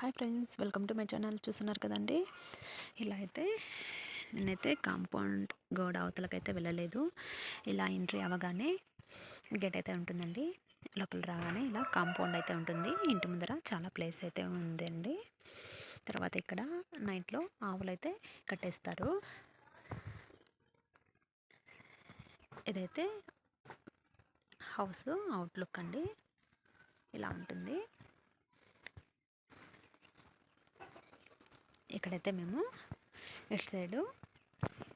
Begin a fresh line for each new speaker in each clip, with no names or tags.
Hi friends welcome to my channel. చూస్తున్నారు కదండి? ఇలా అయితే నేనైతే కాంపౌండ్ గోడ అవతలకైతే వెళ్ళలేదు. ఇలా ఎంట్రీ అవ్వగానే గేట్ అయితే ఉంటుందండి. లోపల రాగానే ఇలా కాంపౌండ్ అయితే ఉంటుంది. ఇంటి ముందర చాలా ప్లేస్ అయితే ఉందండి. తర్వాత ఇక్కడ నైట్లో ఆవులు అయితే కట్టేస్తారు. ఇదైతే హౌస్ అవుట్లుక్ అండి. ఇలా ఉంటుంది. ఇక్కడైతే మేము ఇటు సైడు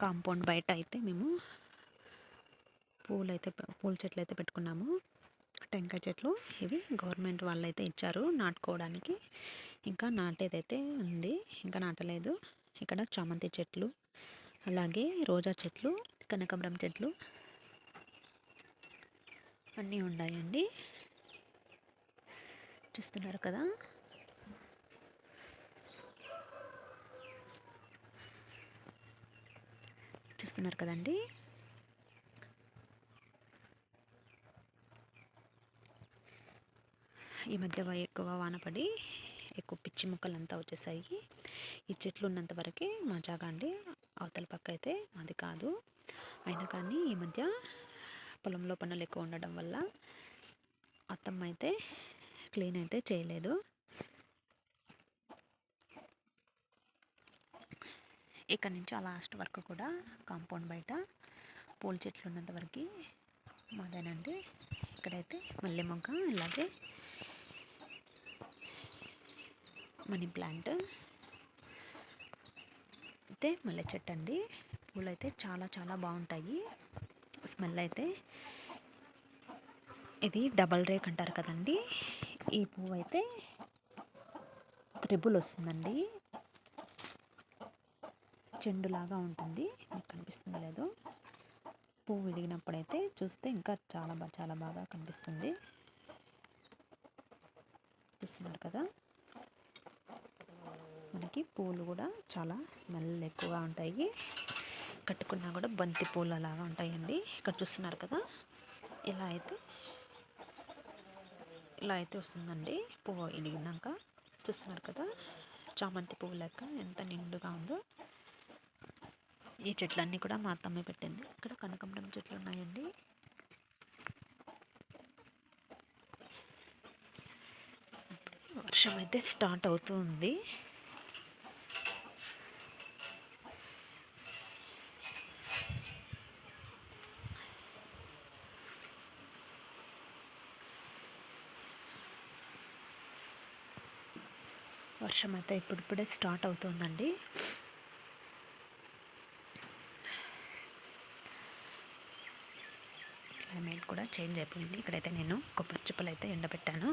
కాంపౌండ్ బయట అయితే మేము పూలు అయితే పూల చెట్లు అయితే పెట్టుకున్నాము. టెంకాయ చెట్లు ఇవి గవర్నమెంట్ వాళ్ళు అయితే ఇచ్చారు నాటుకోవడానికి. ఇంకా నాటేదైతే ఉంది ఇంకా నాటలేదు. ఇక్కడ చామంతి చెట్లు అలాగే రోజా చెట్లు కనకాంబరం చెట్లు అన్నీ ఉన్నాయండి. చూస్తున్నారు కదా? చూస్తున్నారు కదండి. ఈ మధ్య ఎక్కువ వాన పడి ఎక్కువ పిచ్చి ముక్కలు అంతా వచ్చేసాయి. ఈ చెట్లు ఉన్నంత వరకే మా జాగా అండి అవతల పక్క అయితే అది కాదు. అయినా కానీ ఈ మధ్య పొలంలో పనులు ఎక్కువ ఉండడం వల్ల అత్తమ్మ అయితే క్లీన్ అయితే చేయలేదు. ఇక్కడ నుంచి ఆ లాస్ట్ వరకు కూడా కాంపౌండ్ బయట పూల చెట్లు ఉన్నంత వరకు మాదేనండి. ఇక్కడైతే మల్లె మొగ్గ ఇలాగే మనీ ప్లాంట్. అయితే మల్లె చెట్టు అండి. పూలు అయితే చాలా చాలా బాగుంటాయి. స్మెల్ అయితే ఇది డబల్ రేక్ అంటారు కదండి. ఈ పువ్వు అయితే త్రిబుల్ వస్తుందండి. చెండులాగా ఉంటుంది. మీకు కనిపిస్తుంది లేదు. పువ్వు విడిగినప్పుడైతే చూస్తే ఇంకా చాలా బాగా చాలా బాగా కనిపిస్తుంది. చూస్తున్నారు కదా. మనకి పూలు కూడా చాలా స్మెల్ ఎక్కువగా ఉంటాయి. కట్టుకున్నా కూడా బంతి పూలు అలాగా ఉంటాయండి. ఇక్కడ చూస్తున్నారు కదా. ఇలా అయితే ఇలా అయితే వస్తుందండి. పువ్వు ఇడిగినాక చూస్తున్నారు కదా. చామంతి పువ్వు లెక్క ఎంత నిండుగా ఉందో. ఈ చెట్లన్నీ కూడా మా అత్తమ్మ పెట్టింది. ఇక్కడ కనకంబరం చెట్లు ఉన్నాయండి. వర్షం అయితే స్టార్ట్ అవుతుంది వర్షం అయితే ఇప్పుడిప్పుడే స్టార్ట్ అవుతుందండి. కూడా చేంజ్ అయిపోయింది. ఇక్కడైతే నేను కొబ్బరి చిప్పలు అయితే ఎండబెట్టాను.